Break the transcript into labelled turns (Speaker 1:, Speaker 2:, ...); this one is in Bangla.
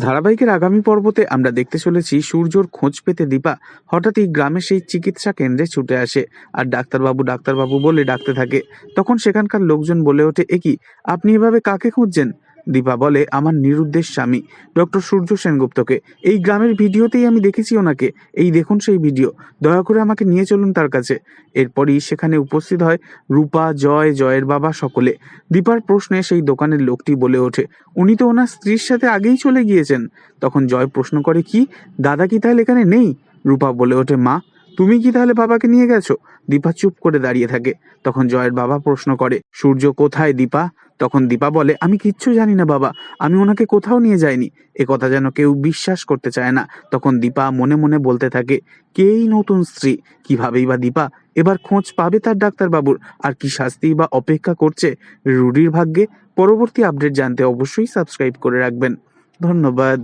Speaker 1: ধারাবাহিকের আগামী পর্বতে আমরা দেখতে চলেছি সূর্যর খোঁজ পেতে দীপা। হঠাৎই গ্রামে সেই চিকিৎসা কেন্দ্রে ছুটে আসে আর ডাক্তারবাবু ডাক্তারবাবু বলে ডাকতে থাকে। তখন সেখানকার লোকজন বলে ওঠে এ কি আপনি এভাবে কাকে খুঁজছেন? দীপা বলে, আমার নিরুদ্দেশ স্বামী, ডক্টর সূর্য সেনগুপ্তকে। এই গ্রামের ভিডিওতেই আমি দেখেছি ওনাকে। এই দেখুন সেই ভিডিও। দয়া করে আমাকে নিয়ে চলুন তার কাছে। এরপরই সেখানে উপস্থিত হয় রূপা, জয়, জয়ের বাবা সকলে। দীপার প্রশ্নে সেই দোকানের লোকটি বলে ওঠে, উনি তো ওনার স্ত্রীর সাথে আগেই চলে গিয়েছেন। তখন জয় প্রশ্ন করে, কি? দাদা কি তাহলে এখানে নেই? রূপা বলে ওঠে, মা তুমি কি তাহলে বাবাকে নিয়ে গেছো? দীপা চুপ করে দাঁড়িয়ে থাকে। তখন জয়ের বাবা প্রশ্ন করে, সূর্য কোথায় দীপা? তখন দীপা বলে, আমি কিচ্ছু জানি না বাবা, আমি ওনাকে কোথাও নিয়ে যাইনি। এ কথা যেন কেউ বিশ্বাস করতে চায় না। তখন দীপা মনে মনে বলতে থাকে কেই নতুন স্ত্রী? কিভাবেই বা দীপা? এবার খোঁজ পাবে তার ডাক্তারবাবুর। আর কি শাস্তি বা অপেক্ষা করছে? রুডির ভাগ্যে পরবর্তী আপডেট জানতে অবশ্যই সাবস্ক্রাইব করে রাখবেন। ধন্যবাদ।